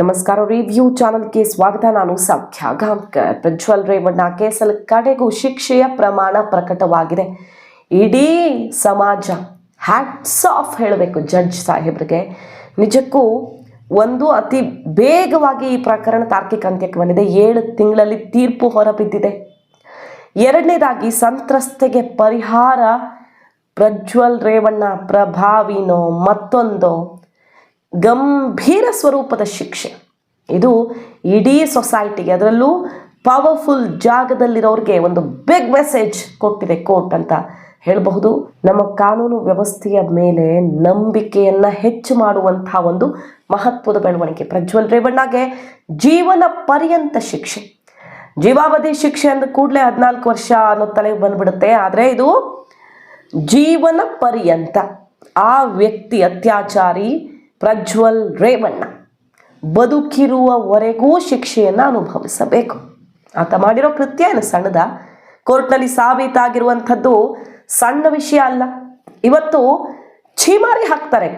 ನಮಸ್ಕಾರ ರಿವ್ಯೂ ಚಾನಲ್ಗೆ ಸ್ವಾಗತ. ನಾನು ಸೌಖ್ಯ ಗಾಂಕರ್ ಪ್ರಜ್ವಲ್ ರೇವಣ್ಣ, ಕೇಸಲ್ ಕಡೆಗೂ ಶಿಕ್ಷೆಯ ಪ್ರಮಾಣ ಪ್ರಕಟವಾಗಿದೆ. ಇಡೀ ಸಮಾಜ ಹ್ಯಾಟ್ಸ್ ಆಫ್ ಹೇಳಬೇಕು ಜಡ್ಜ್ ಸಾಹೇಬ್ರಿಗೆ. ನಿಜಕ್ಕೂ ಒಂದು ಅತಿ ಬೇಗವಾಗಿ ಈ ಪ್ರಕರಣ ತಾರ್ಕಿಕ ಅಂತ್ಯಕ್ಕೆ ಬಂದಿದೆ. ಏಳು ತಿಂಗಳಲ್ಲಿ ತೀರ್ಪು ಹೊರಬಿದ್ದಿದೆ. ಎರಡನೇದಾಗಿ ಸಂತ್ರಸ್ತೆಗೆ ಪರಿಹಾರ ಪ್ರಜ್ವಲ್ ರೇವಣ್ಣ ಪ್ರಭಾವಿನೋ ಮತ್ತೊಂದೋ ಗಂಭೀರ ಸ್ವರೂಪದ ಶಿಕ್ಷೆ. ಇದು ಇಡೀ ಸೊಸೈಟಿಗೆ, ಅದರಲ್ಲೂ ಪವರ್ಫುಲ್ ಜಾಗದಲ್ಲಿರೋರಿಗೆ ಒಂದು ಬಿಗ್ ಮೆಸೇಜ್ ಕೊಟ್ಟಿದೆ ಕೋರ್ಟ್ ಅಂತ ಹೇಳಬಹುದು. ನಮ್ಮ ಕಾನೂನು ವ್ಯವಸ್ಥೆಯ ಮೇಲೆ ನಂಬಿಕೆಯನ್ನು ಹೆಚ್ಚು ಮಾಡುವಂತಹ ಒಂದು ಮಹತ್ವದ ಬೆಳವಣಿಗೆ. ಪ್ರಜ್ವಲ್ ರೇವಣ್ಣಗೆ ಜೀವನ ಪರ್ಯಂತ ಶಿಕ್ಷೆ. ಜೀವಾವಧಿ ಶಿಕ್ಷೆ ಅಂದ ಕೂಡಲೇ ಹದಿನಾಲ್ಕು ವರ್ಷ ಅನ್ನೋ ತಲೆಗೆ ಬಂದ್ಬಿಡುತ್ತೆ. ಆದರೆ ಇದು ಜೀವನ ಪರ್ಯಂತ. ಆ ವ್ಯಕ್ತಿ ಅತ್ಯಾಚಾರಿ ಪ್ರಜ್ವಲ್ ರೇವಣ್ಣ. ಬದುಕಿರುವವರೆಗೂ ಶಿಕ್ಷೆಯನ್ನು ಅನುಭವಿಸಬೇಕು. ಆತ ಮಾಡಿರೋ ಕೃತ್ಯ ಏನು ಸಣ್ಣದ, ಕೋರ್ಟ್ನಲ್ಲಿ ಸಾಬೀತಾಗಿರುವಂಥದ್ದು ಸಣ್ಣ ವಿಷಯ ಅಲ್ಲ. ಇವತ್ತು ಛೀಮಾರಿ ಹಾಕ್ತಾರೆ.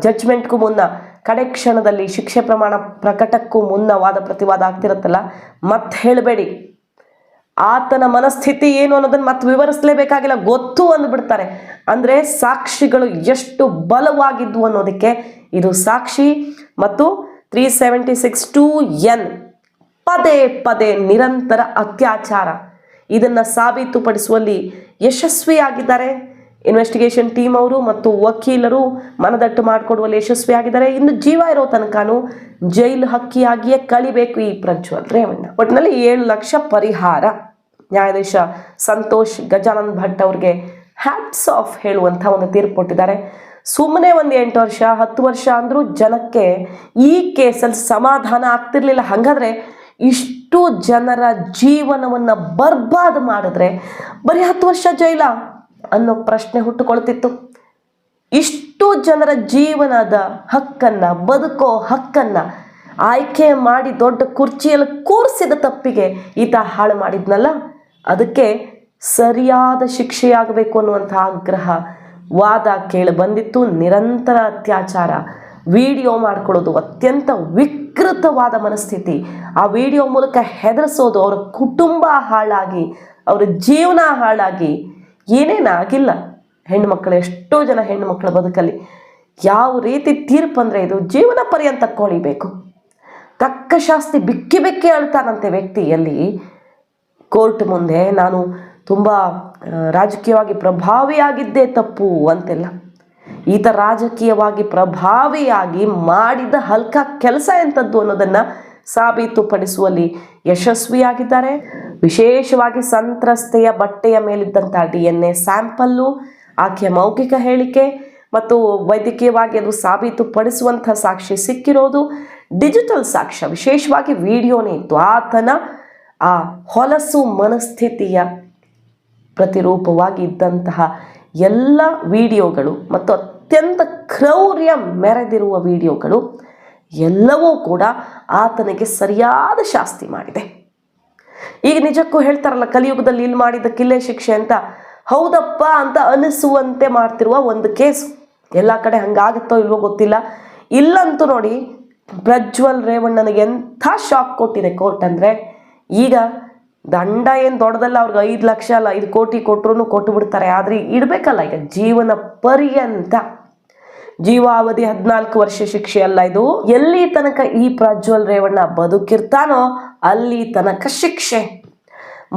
ಜಡ್ಜ್ಮೆಂಟ್ಗೂ ಮುನ್ನ, ಕಡೆ ಕ್ಷಣದಲ್ಲಿ ಶಿಕ್ಷೆ ಪ್ರಮಾಣ ಪ್ರಕಟಕ್ಕೂ ಮುನ್ನ ವಾದ ಪ್ರತಿವಾದ ಆಗ್ತಿರತ್ತಲ್ಲ? ಮತ್ತೆ ಹೇಳಬೇಡಿ. ಆತನ ಮನಸ್ಥಿತಿ ಏನು ಅನ್ನೋದನ್ನ ಮತ್ತೆ ವಿವರಿಸಲೇಬೇಕಾಗಿಲ್ಲ, ಗೊತ್ತು ಅಂದ್ಬಿಡ್ತಾರೆ. ಅಂದರೆ ಸಾಕ್ಷಿಗಳು ಎಷ್ಟು ಬಲವಾಗಿದ್ವು ಅನ್ನೋದಕ್ಕೆ ಇದು ಸಾಕ್ಷಿ. ಮತ್ತು three seventy six two N ಪದೇ ಪದೇ ನಿರಂತರ ಅತ್ಯಾಚಾರ. ಇದನ್ನು ಸಾಬೀತುಪಡಿಸುವಲ್ಲಿ ಯಶಸ್ವಿಯಾಗಿದ್ದಾರೆ. ಇನ್ವೆಸ್ಟಿಗೇಷನ್ ಟೀಮ್ ಅವರು ಮತ್ತು ವಕೀಲರು ಮನದಟ್ಟು ಮಾಡಿಕೊಡುವಲ್ಲಿ ಯಶಸ್ವಿಯಾಗಿದ್ದಾರೆ. ಇನ್ನು ಜೀವ ಇರೋ ತನಕನೂ ಜೈಲು ಹಕ್ಕಿಯಾಗಿಯೇ ಕಳಿಬೇಕು ಈ ಪ್ರಜ್ವಲ್ ರೇವಣ್ಣ. ಒಟ್ಟಿನಲ್ಲಿ ಏಳು ಲಕ್ಷ ಪರಿಹಾರ. ನ್ಯಾಯಾಧೀಶ ಸಂತೋಷ್ ಗಜಾನಂದ್ ಭಟ್ ಅವ್ರಿಗೆ ಹ್ಯಾಟ್ಸ್ ಆಫ್ ಹೇಳುವಂಥ ಒಂದು ತೀರ್ಪು ಕೊಟ್ಟಿದ್ದಾರೆ. ಸುಮ್ಮನೆ ಒಂದು ಎಂಟು ವರ್ಷ, ಹತ್ತು ವರ್ಷ ಅಂದರೂ ಜನಕ್ಕೆ ಈ ಕೇಸಲ್ಲಿ ಸಮಾಧಾನ ಆಗ್ತಿರ್ಲಿಲ್ಲ. ಹಾಗಾದ್ರೆ ಇಷ್ಟು ಜನರ ಜೀವನವನ್ನು ಬರ್ಬಾದ್ ಮಾಡಿದ್ರೆ ಬರೀ ಹತ್ತು ವರ್ಷ ಜೈಲ ಅನ್ನೋ ಪ್ರಶ್ನೆ ಹುಟ್ಟುಕೊಳ್ತಿತ್ತು. ಇಷ್ಟು ಜನರ ಜೀವನದ ಹಕ್ಕನ್ನ, ಬದುಕೋ ಹಕ್ಕನ್ನ ಆಯ್ಕೆ ಮಾಡಿ ದೊಡ್ಡ ಕುರ್ಚಿಯಲ್ಲಿ ಕೂರಿಸಿದ ತಪ್ಪಿಗೆ ಈತ ಹಾಳು ಮಾಡಿದ್ನಲ್ಲ. ಅದಕ್ಕೆ ಸರಿಯಾದ ಶಿಕ್ಷೆಯಾಗಬೇಕು ಅನ್ನುವಂಥ ಆಗ್ರಹ ವಾದ ಕೇಳಿ ಬಂದಿತ್ತು. ನಿರಂತರ ಅತ್ಯಾಚಾರ. ವಿಡಿಯೋ ಮಾಡ್ಕೊಳ್ಳೋದು ಅತ್ಯಂತ ವಿಕೃತವಾದ ಮನಸ್ಥಿತಿ. ಆ ವಿಡಿಯೋ ಮೂಲಕ ಹೆದರಿಸೋದು ಅವರ ಕುಟುಂಬ ಹಾಳಾಗಿ, ಅವರ ಜೀವನ ಹಾಳಾಗಿ ಏನೇನಾಗಿಲ್ಲ. ಹೆಣ್ಣುಮಕ್ಕಳು, ಎಷ್ಟೋ ಜನ ಹೆಣ್ಣುಮಕ್ಕಳ ಬದುಕಲ್ಲಿ ಯಾವ ರೀತಿ ತೀರ್ಪು ಅಂದರೆ ಇದು ಜೀವನ ಪರ್ಯಂತ ಕೊಳಿಬೇಕು. ತಕ್ಕ ಶಾಸ್ತಿ ಬಿಕ್ಕಿ ಬಿಕ್ಕಿ ಅಳ್ತಾನಂತೆ ವ್ಯಕ್ತಿಯಲ್ಲಿ. ಕೋರ್ಟ್ ಮುಂದೆ ನಾನು ತುಂಬ ರಾಜಕೀಯವಾಗಿ ಪ್ರಭಾವಿಯಾಗಿದ್ದೇ ತಪ್ಪು ಅಂತೆಲ್ಲ. ಈತ ರಾಜಕೀಯವಾಗಿ ಪ್ರಭಾವಿಯಾಗಿ ಮಾಡಿದ ಹಲ್ಕ ಕೆಲಸ ಎಂಥದ್ದು ಅನ್ನೋದನ್ನು ಸಾಬೀತುಪಡಿಸುವಲ್ಲಿ ಯಶಸ್ವಿಯಾಗಿದ್ದಾರೆ. ವಿಶೇಷವಾಗಿ ಸಂತ್ರಸ್ತೆಯ ಬಟ್ಟೆಯ ಮೇಲಿದ್ದಂಥ ಡಿ ಎನ್ ಎ ಸ್ಯಾಂಪಲ್ಲು, ಆಕೆಯ ಮೌಖಿಕ ಹೇಳಿಕೆ ಮತ್ತು ವೈದ್ಯಕೀಯವಾಗಿ ಅದು ಸಾಬೀತುಪಡಿಸುವಂಥ ಸಾಕ್ಷಿ ಸಿಕ್ಕಿರೋದು. ಡಿಜಿಟಲ್ ಸಾಕ್ಷ್ಯ, ವಿಶೇಷವಾಗಿ ವಿಡಿಯೋನೇ ಇತ್ತು. ಆತನ ಆ ಹೊಲಸು ಮನಸ್ಥಿತಿಯ ಪ್ರತಿರೂಪವಾಗಿ ಇದ್ದಂತಹ ಎಲ್ಲ ವಿಡಿಯೋಗಳು ಮತ್ತು ಅತ್ಯಂತ ಕ್ರೌರ್ಯ ಮೆರೆದಿರುವ ವಿಡಿಯೋಗಳು ಎಲ್ಲವೂ ಕೂಡ ಆತನಿಗೆ ಸರಿಯಾದ ಶಾಸ್ತಿ ಮಾಡಿದೆ. ಈಗ ನಿಜಕ್ಕೂ ಹೇಳ್ತಾರಲ್ಲ, ಕಲಿಯುಗದಲ್ಲಿ ಇಲ್ಲಿ ಮಾಡಿದ ಕಿಲ್ಲೆ ಶಿಕ್ಷೆ ಅಂತ ಹೌದಪ್ಪ ಅಂತ ಅನಿಸುವಂತೆ ಮಾಡ್ತಿರುವ ಒಂದು ಕೇಸ್. ಎಲ್ಲ ಕಡೆ ಹಂಗಾಗುತ್ತೋ ಇಲ್ವೋ ಗೊತ್ತಿಲ್ಲ. ಇಲ್ಲಂತೂ ನೋಡಿ ಪ್ರಜ್ವಲ್ ರೇವಣ್ಣನಿಗೆ ಎಂಥ ಶಾಕ್ ಕೊಟ್ಟಿದೆ ಕೋರ್ಟ್ ಅಂದರೆ ಈಗ ದಂಡ ಏನು ದೊಡ್ಡದಲ್ಲ, ಅವ್ರಿಗೆ ಐದು ಲಕ್ಷ ಅಲ್ಲ, ಐದು ಕೋಟಿ ಕೊಟ್ಟರು ಕೊಟ್ಟು ಬಿಡ್ತಾರೆ. ಆದರೆ ಇಡಬೇಕಲ್ಲ ಈಗ ಜೀವನ ಪರ್ಯಂತ. ಜೀವಾವಧಿ ಹದಿನಾಲ್ಕು ವರ್ಷ ಶಿಕ್ಷೆ ಅಲ್ಲ ಇದು. ಎಲ್ಲಿ ತನಕ ಈ ಪ್ರಜ್ವಲ್ ರೇವಣ್ಣ ಬದುಕಿರ್ತಾನೋ ಅಲ್ಲಿ ತನಕ ಶಿಕ್ಷೆ.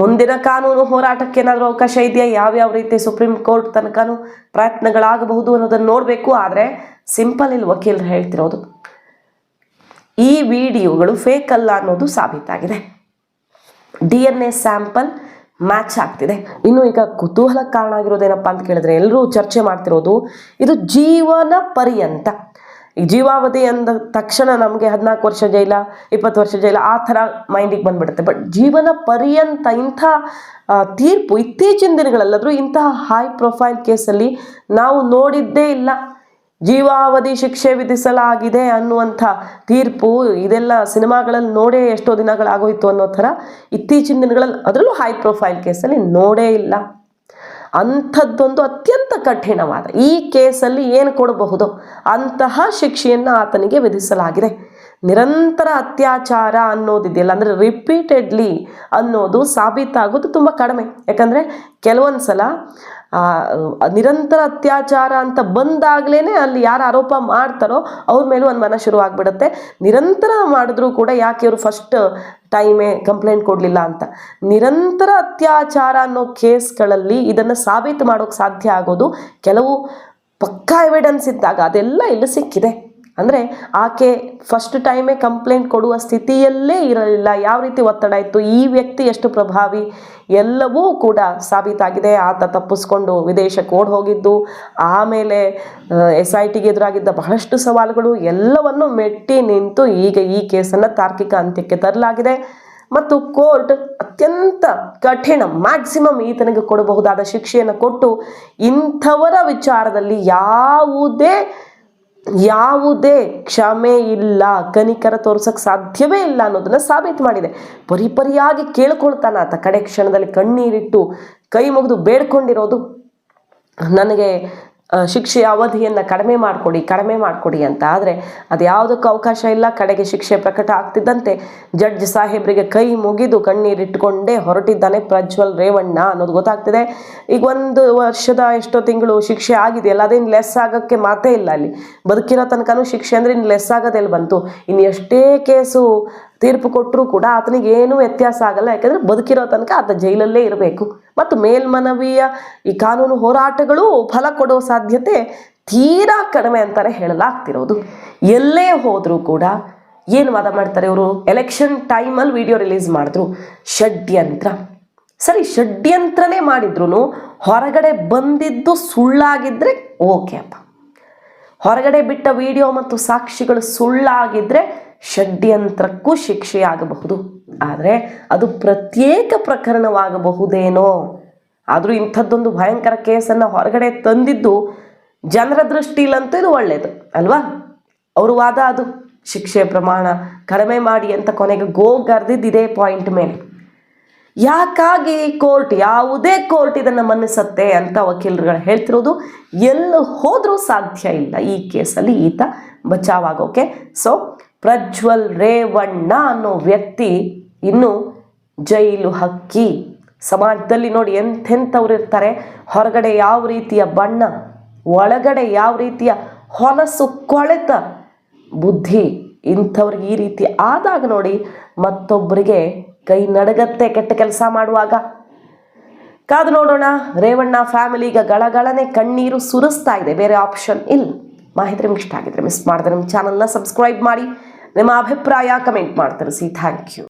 ಮುಂದಿನ ಕಾನೂನು ಹೋರಾಟಕ್ಕೆ ಏನಾದರೂ ಅವಕಾಶ ಇದೆಯಾ? ಯಾವ್ಯಾವ ರೀತಿ ಸುಪ್ರೀಂ ಕೋರ್ಟ್ ತನಕನೂ ಪ್ರಯತ್ನಗಳಾಗಬಹುದು ಅನ್ನೋದನ್ನು ನೋಡಬೇಕು. ಆದರೆ ಸಿಂಪಲ್ ಇಲ್ಲಿ ವಕೀಲರು ಹೇಳ್ತಿರೋದು, ಈ ವಿಡಿಯೋಗಳು ಫೇಕ್ ಅಲ್ಲ ಅನ್ನೋದು ಸಾಬೀತಾಗಿದೆ. D N A sample match ಆಗ್ತಿದೆ. ಇನ್ನು ಈಗ ಕುತೂಹಲ ಕಾರಣ ಆಗಿರೋದೇನಪ್ಪ ಅಂತ ಕೇಳಿದ್ರೆ ಎಲ್ಲರೂ ಚರ್ಚೆ ಮಾಡ್ತಿರೋದು ಇದು ಜೀವನ ಪರ್ಯಂತ. ಈ ಜೀವಾವಧಿ ಅಂದ ತಕ್ಷಣ ನಮಗೆ ಹದಿನಾಲ್ಕು ವರ್ಷ ಜೈಲ, ಇಪ್ಪತ್ತು ವರ್ಷ ಜೈಲ ಆ ಥರ ಮೈಂಡಿಗೆ ಬಂದ್ಬಿಡುತ್ತೆ. ಬಟ್ ಜೀವನ ಪರ್ಯಂತ ಇಂಥ ತೀರ್ಪು ಇತ್ತೀಚಿನ ದಿನಗಳಲ್ಲಾದರೂ ಇಂತಹ ಹೈ ಪ್ರೊಫೈಲ್ ಕೇಸಲ್ಲಿ ನಾವು ನೋಡಿದ್ದೇ ಇಲ್ಲ. ಜೀವಾವಧಿ ಶಿಕ್ಷೆ ವಿಧಿಸಲಾಗಿದೆ ಅನ್ನುವಂಥ ತೀರ್ಪು ಇದೆಲ್ಲ ಸಿನಿಮಾಗಳಲ್ಲಿ ನೋಡೇ ಎಷ್ಟೋ ದಿನಗಳಾಗೋಯಿತು ಅನ್ನೋ ಥರ ಇತ್ತೀಚಿನ ದಿನಗಳಲ್ಲಿ ಅದರಲ್ಲೂ ಹೈ ಪ್ರೊಫೈಲ್ ಕೇಸಲ್ಲಿ ನೋಡೇ ಇಲ್ಲ. ಅಂಥದ್ದೊಂದು ಅತ್ಯಂತ ಕಠಿಣವಾದ ಈ ಕೇಸಲ್ಲಿ ಏನು ಕೊಡಬಹುದು? ಅಂತಹ ಶಿಕ್ಷೆಯನ್ನು ಆತನಿಗೆ ವಿಧಿಸಲಾಗಿದೆ. ನಿರಂತರ ಅತ್ಯಾಚಾರ ಅನ್ನೋದಿದೆಯಲ್ಲ ಅಂದರೆ ರಿಪೀಟೆಡ್ಲಿ ಅನ್ನೋದು ಸಾಬೀತಾಗೋದು ತುಂಬ ಕಡಿಮೆ. ಯಾಕಂದರೆ ಕೆಲವೊಂದು ಸಲ ನಿರಂತರ ಅತ್ಯಾಚಾರ ಅಂತ ಬಂದಾಗಲೇ ಅಲ್ಲಿ ಯಾರು ಆರೋಪ ಮಾಡ್ತಾರೋ ಅವ್ರ ಮೇಲೂ ಒಂದು ಮನ ಶುರು ಆಗ್ಬಿಡುತ್ತೆ. ನಿರಂತರ ಮಾಡಿದ್ರೂ ಕೂಡ ಯಾಕೆ ಇವರು ಫಸ್ಟ್ ಟೈಮೇ ಕಂಪ್ಲೇಂಟ್ ಕೊಡಲಿಲ್ಲ ಅಂತ? ನಿರಂತರ ಅತ್ಯಾಚಾರ ಅನ್ನೋ ಕೇಸ್ಗಳಲ್ಲಿ ಇದನ್ನು ಸಾಬೀತು ಮಾಡೋಕ್ಕೆ ಸಾಧ್ಯ ಆಗೋದು ಕೆಲವು ಪಕ್ಕಾ ಎವಿಡೆನ್ಸ್ ಇದ್ದಾಗ ಅದೆಲ್ಲ ಇಲ್ಲಿ ಸಿಕ್ಕಿದೆ. ಅಂದರೆ ಆಕೆ ಫಸ್ಟ್ ಟೈಮೇ ಕಂಪ್ಲೇಂಟ್ ಕೊಡುವ ಸ್ಥಿತಿಯಲ್ಲೇ ಇರಲಿಲ್ಲ. ಯಾವ ರೀತಿ ಒತ್ತಡ ಇತ್ತು? ಈ ವ್ಯಕ್ತಿ ಎಷ್ಟು ಪ್ರಭಾವಿ? ಎಲ್ಲವೂ ಕೂಡ ಸಾಬೀತಾಗಿದೆ. ಆತ ತಪ್ಪಿಸ್ಕೊಂಡು ವಿದೇಶಕ್ಕೆ ಓಡ್ ಹೋಗಿದ್ದು. ಆಮೇಲೆ ಎಸ್ ಐ ಟಿಗೆ ಎದುರಾಗಿದ್ದ ಬಹಳಷ್ಟು ಸವಾಲುಗಳು. ಎಲ್ಲವನ್ನು ಮೆಟ್ಟಿ ನಿಂತು ಈಗ ಈ ಕೇಸನ್ನು ತಾರ್ಕಿಕ ಅಂತ್ಯಕ್ಕೆ ತರಲಾಗಿದೆ. ಮತ್ತು ಕೋರ್ಟ್ ಅತ್ಯಂತ ಕಠಿಣ ಮ್ಯಾಕ್ಸಿಮಮ್ ಈತನಿಗೆ ಕೊಡಬಹುದಾದ ಶಿಕ್ಷೆಯನ್ನು ಕೊಟ್ಟು ಇಂಥವರ ವಿಚಾರದಲ್ಲಿ ಯಾವುದೇ ಯಾವುದೇ ಕ್ಷಮೆ ಇಲ್ಲ, ಕನಿಕರ ತೋರ್ಸಕ್ಕೆ ಸಾಧ್ಯವೇ ಇಲ್ಲ ಅನ್ನೋದನ್ನ ಸಾಬೀತು ಮಾಡಿದೆ. ಪರಿಪರಿಯಾಗಿ ಕೇಳ್ಕೊಳ್ತಾನ ಆತ. ಕಡೆ ಕ್ಷಣದಲ್ಲಿ ಕಣ್ಣೀರಿಟ್ಟು ಕೈ ಮುಗಿದು ಬೇಡ್ಕೊಂಡಿರೋದು ನನಗೆ ಶಿಕ್ಷೆಯ ಅವಧಿಯನ್ನು ಕಡಿಮೆ ಮಾಡಿಕೊಡಿ ಕಡಿಮೆ ಮಾಡಿಕೊಡಿ ಅಂತ. ಆದರೆ ಅದು ಯಾವುದಕ್ಕೂ ಅವಕಾಶ ಇಲ್ಲ. ಕಡೆಗೆ ಶಿಕ್ಷೆ ಪ್ರಕಟ ಆಗ್ತಿದ್ದಂತೆ ಜಡ್ಜ್ ಸಾಹೇಬರಿಗೆ ಕೈ ಮುಗಿದು ಕಣ್ಣೀರಿಟ್ಟುಕೊಂಡೇ ಹೊರಟಿದ್ದಾನೆ ಪ್ರಜ್ವಲ್ ರೇವಣ್ಣ ಅನ್ನೋದು ಗೊತ್ತಾಗ್ತಿದೆ. ಈಗ ಒಂದು ವರ್ಷದ ಎಷ್ಟೋ ತಿಂಗಳು ಶಿಕ್ಷೆ ಆಗಿದೆಯಲ್ಲ ಅದೇನು ಲೆಸ್ ಆಗೋಕ್ಕೆ ಮಾತೇ ಇಲ್ಲ ಅಲ್ಲಿ. ಬದುಕಿರೋ ತನಕನೂ ಶಿಕ್ಷೆ ಅಂದರೆ ಇನ್ನು ಲೆಸ್ ಆಗೋದೆಲ್ಲಿ ಬಂತು. ಇನ್ನು ಎಷ್ಟೇ ಕೇಸು ತೀರ್ಪು ಕೊಟ್ಟರೂ ಕೂಡ ಆತನಿಗೆ ಏನೂ ವ್ಯತ್ಯಾಸ ಆಗಲ್ಲ. ಯಾಕಂದರೆ ಬದುಕಿರೋ ತನಕ ಆತ ಜೈಲಲ್ಲೇ ಇರಬೇಕು. ಮತ್ತು ಮೇಲ್ಮನವಿಯ ಈ ಕಾನೂನು ಹೋರಾಟಗಳು ಫಲ ಕೊಡೋ ಸಾಧ್ಯತೆ ತೀರಾ ಕಡಿಮೆ ಅಂತಾರೆ ಹೇಳಲಾಗ್ತಿರೋದು. ಎಲ್ಲೇ ಹೋದರೂ ಕೂಡ ಏನು ವಾದ ಮಾಡ್ತಾರೆ ಇವರು? ಎಲೆಕ್ಷನ್ ಟೈಮಲ್ಲಿ ವಿಡಿಯೋ ರಿಲೀಸ್ ಮಾಡಿದ್ರು. ಷಡ್ಯಂತ್ರ. ಸರಿ, ಷಡ್ಯಂತ್ರನೇ ಮಾಡಿದ್ರು ಹೊರಗಡೆ ಬಂದಿದ್ದು ಸುಳ್ಳಾಗಿದ್ದರೆ ಓಕೆ ಅಪ್ಪ ಹೊರಗಡೆ ಬಿಟ್ಟ ವಿಡಿಯೋ ಮತ್ತು ಸಾಕ್ಷಿಗಳು ಸುಳ್ಳಾಗಿದ್ದರೆ ಷಡ್ಯಂತ್ರಕ್ಕೂ ಶಿಕ್ಷೆಯಾಗಬಹುದು. ಆದರೆ ಅದು ಪ್ರತ್ಯೇಕ ಪ್ರಕರಣವಾಗಬಹುದೇನೋ? ಆದರೂ ಇಂಥದ್ದೊಂದು ಭಯಂಕರ ಕೇಸನ್ನು ಹೊರಗಡೆ ತಂದಿದ್ದು ಜನರ ದೃಷ್ಟಿಲಂತೂ ಇದು ಒಳ್ಳೆಯದು ಅಲ್ವಾ? ಅವರು ವಾದ ಅದು, ಶಿಕ್ಷೆ ಪ್ರಮಾಣ ಕಡಿಮೆ ಮಾಡಿ ಅಂತ ಕೊನೆಗೆ ಗೋಗರ್ದಿದ್ದು ಇದೇ ಪಾಯಿಂಟ್ ಮೇಲೆ. ಯಾಕಾಗಿ ಕೋರ್ಟ್, ಯಾವುದೇ ಕೋರ್ಟ್ ಇದನ್ನು ಮನ್ನಿಸತ್ತೆ ಅಂತ ವಕೀಲರುಗಳು ಹೇಳ್ತಿರೋದು ಎಲ್ಲಿ ಹೋದರೂ ಸಾಧ್ಯ ಇಲ್ಲ ಈ ಕೇಸಲ್ಲಿ ಈತ ಬಚಾವಾಗೋಕೆ. ಸೊ ಪ್ರಜ್ವಲ್ ರೇವಣ್ಣ ಅನ್ನೋ ವ್ಯಕ್ತಿ ಇನ್ನು ಜೈಲು ಹಕ್ಕಿ. ಸಮಾಜದಲ್ಲಿ ನೋಡಿ ಎಂಥೆಂಥವ್ರು ಇರ್ತಾರೆ ಹೊರಗಡೆ ಯಾವ ರೀತಿಯ ಬಣ್ಣ, ಒಳಗಡೆ ಯಾವ ರೀತಿಯ ಹೊಲಸು ಕೊಳೆತ ಬುದ್ಧಿ ಇಂಥವ್ರಿಗೆ ಈ ರೀತಿ ಆದಾಗ ನೋಡಿ ಮತ್ತೊಬ್ಬರಿಗೆ ಕೈ ನಡಗತ್ತೆ ಕೆಟ್ಟ ಕೆಲಸ ಮಾಡುವಾಗ. ಕಾದು ನೋಡೋಣ, ರೇವಣ್ಣ ಫ್ಯಾಮಿಲಿ ಈಗ ಗಳಗಳನೆ ಕಣ್ಣೀರು ಸುರಿಸ್ತಾ ಇದೆ. ಬೇರೆ ಆಪ್ಷನ್ ಇಲ್ಲ. ಮಾಹಿತಿ ನಿಮ್ಗೆ ಇಷ್ಟ ಆಗಿದ್ರೆ ಮಿಸ್ ಮಾಡಿದ್ರೆ ನಮ್ಮ ಚಾನಲ್ನ ಸಬ್ಸ್ಕ್ರೈಬ್ ಮಾಡಿ. ನಿಮ್ಮ ಅಭಿಪ್ರಾಯ ಕಮೆಂಟ್ ಮಾಡಿ ತಿಳಿಸಿ ಥ್ಯಾಂಕ್ ಯು